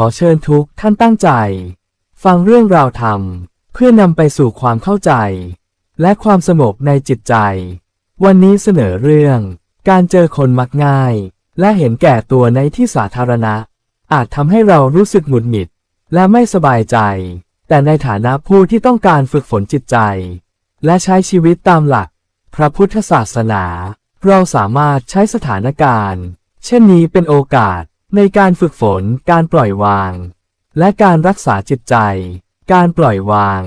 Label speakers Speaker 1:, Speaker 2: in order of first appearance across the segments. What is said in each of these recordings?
Speaker 1: ขอเชิญทุกท่านตั้งใจ ฟังเรื่องราวธรรม เพื่อนำไปสู่ความเข้าใจ และความสงบในจิตใจ วันนี้เสนอเรื่อง การเจอคนมักง่าย และเห็นแก่ตัวในที่สาธารณะ อาจทำให้เรารู้สึกหงุดหงิด และไม่สบายใจ แต่ในฐานะผู้ที่ต้องการฝึกฝนจิตใจ และใช้ชีวิตตามหลัก พระพุทธศาสนา เราสามารถใช้สถานการณ์ เช่นนี้เป็นโอกาส ในการฝึกฝนการปล่อยวาง และการรักษาจิตใจ การปล่อยวาง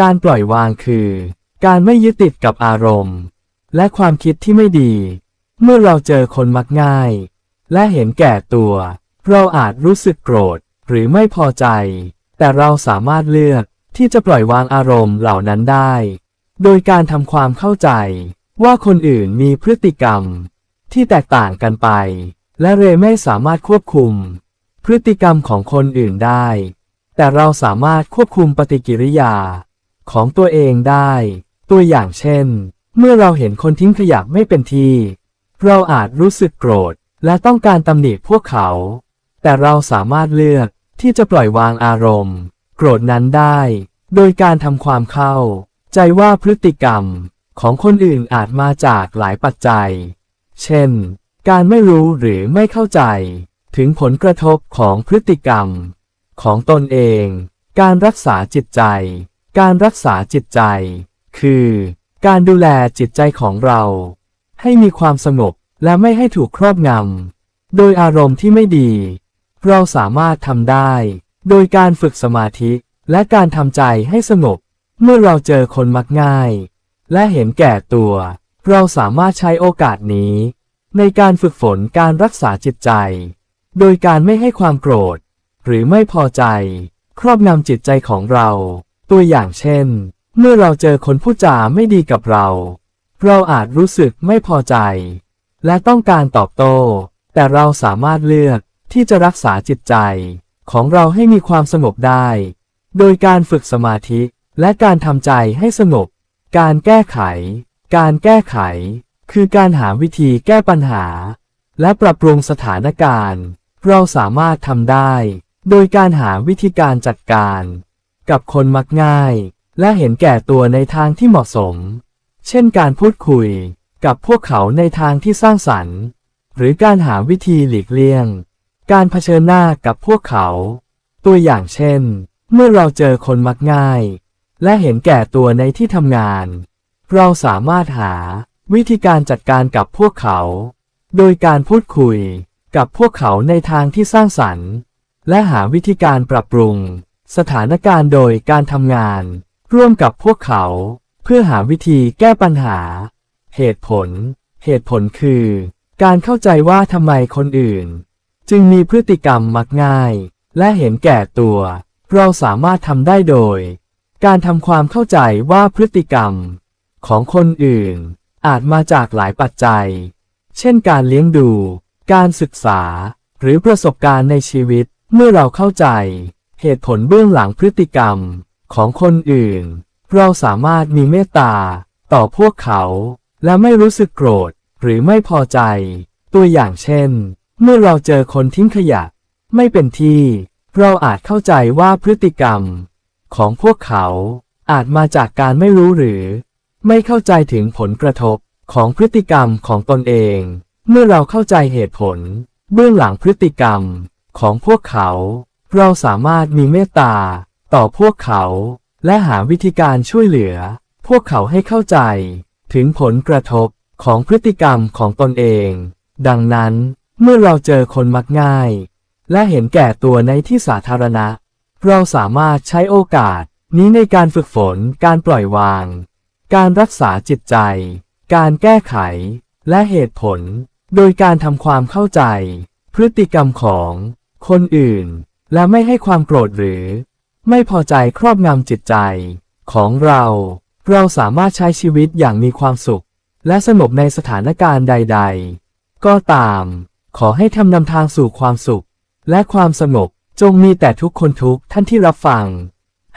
Speaker 1: การปล่อยวางคือ การไม่ยึดติดกับอารมณ์ และความคิดที่ไม่ดี เมื่อเราเจอคนมักง่าย และเห็นแก่ตัว เราอาจรู้สึกโกรธหรือไม่พอใจ แต่เราสามารถเลือกที่จะปล่อยวางอารมณ์เหล่านั้นได้ โดยการทำความเข้าใจว่าคนอื่นมีพฤติกรรม ที่แตกต่างกันไป และเรไม่สามารถควบคุม พฤติกรรมของคนอื่นได้ แต่เราสามารถควบคุมปฏิกิริยา ของตัวเองได้ ตัวอย่างเช่น เมื่อเราเห็นคนทิ้งขยะไม่เป็นที่ เราอาจรู้สึกโกรธและต้องการตำหนิพวกเขา แต่เราสามารถเลือกที่จะปล่อยวางอารมณ์ โกรธนั้นได้ โดยการทำความเข้า ใจว่าพฤติกรรมของคนอื่นอาจมาจากหลายปัจจัย เช่น การไม่รู้หรือไม่เข้าใจ ถึงผลกระทบของพฤติกรรม ของตนเอง การรักษาจิตใจ การรักษาจิตใจ คือ การดูแลจิตใจของเรา ให้มีความสงบและไม่ให้ถูกครอบงำ โดยอารมณ์ที่ไม่ดี เราสามารถทำได้ โดยการฝึกสมาธิและการทำใจให้สงบ เมื่อเราเจอคนมักง่าย และเห็นแก่ตัว เราสามารถใช้โอกาสนี้ ในการฝึกฝนการรักษาจิตใจ โดยการไม่ให้ความโกรธ หรือไม่พอใจ ครอบงำจิตใจของเรา ตัวอย่างเช่น เมื่อเราเจอคนพูดจาไม่ดีกับเรา เราอาจรู้สึกไม่พอใจ และต้องการตอบโต้ แต่เราสามารถเลือกที่จะรักษาจิตใจ ของเราให้มีความสงบได้ โดยการฝึกสมาธิและการทำใจให้สงบ การแก้ไข การแก้ไข คือการหาวิธีแก้ปัญหา และปรับปรุงสถานการณ์ เราสามารถทำได้ โดยการหาวิธีการจัดการ กับคนมักง่าย และเห็นแก่ตัวในทางที่เหมาะสม เช่นการพูดคุยกับพวกเขาในทางที่สร้างสรรค์ หรือการหาวิธีหลีกเลี่ยง การเผชิญหน้ากับพวกเขา ตัวอย่างเช่น เมื่อเราเจอคนมักง่าย และเห็นแก่ตัวในที่ทำงาน เราสามารถหา วิธีการจัดการกับพวกเขา โดยการพูดคุยกับพวกเขาในทางที่สร้างสรรค์ และหาวิธีการปรับปรุง สถานการณ์โดยการทำงาน ร่วมกับพวกเขา เพื่อหาวิธีแก้ปัญหา เหตุผล เหตุผลคือ การเข้าใจว่าทำไมคนอื่น จึงมีพฤติกรรมมักง่าย และเห็นแก่ตัว เราสามารถทำได้โดย การทำความเข้าใจว่าพฤติกรรม ของคนอื่น อาจมาจากหลายปัจจัย เช่นการเลี้ยงดู การศึกษา หรือประสบการณ์ในชีวิต เมื่อเราเข้าใจ เหตุผลเบื้องหลังพฤติกรรม ของคนอื่น เราสามารถมีเมตตา ต่อพวกเขา และไม่รู้สึกโกรธ หรือไม่พอใจ ตัวอย่างเช่น เมื่อเราเจอคนทิ้งขยะ ไม่เป็นที่ เราอาจเข้าใจว่าพฤติกรรม ของพวกเขาอาจมาจากการไม่รู้หรือ ไม่เข้าใจถึงผลกระทบของพฤติกรรมของตนเอง เมื่อเราเข้าใจเหตุผล เบื้องหลังพฤติกรรมของพวกเขา เราสามารถมีเมตตาต่อพวกเขา และหาวิธีการช่วยเหลือ พวกเขาให้เข้าใจ ถึงผลกระทบของพฤติกรรมของตนเอง ดังนั้น เมื่อเราเจอคนมักง่าย และเห็นแก่ตัวในที่สาธารณะ เราสามารถใช้โอกาสนี้ในการฝึกฝนการปล่อยวาง การรักษาจิตใจ การแก้ไข และเหตุผล โดยการทำความเข้าใจ พฤติกรรมของคนอื่น และไม่ให้ความโกรธหรือ ไม่พอใจครอบงำจิตใจ ของเรา เราสามารถใช้ชีวิตอย่างมีความสุข และสงบในสถานการณ์ใด ๆ ก็ตาม ขอให้ทำนำทางสู่ความสุข และความสงบจงมีแต่ทุกคนทุกท่านที่รับฟัง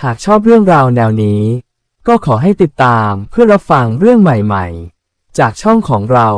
Speaker 1: หากชอบเรื่องราวแนวนี้ ก็ขอให้ติดตามเพื่อรับฟังเรื่องใหม่ๆ จากช่องของเรา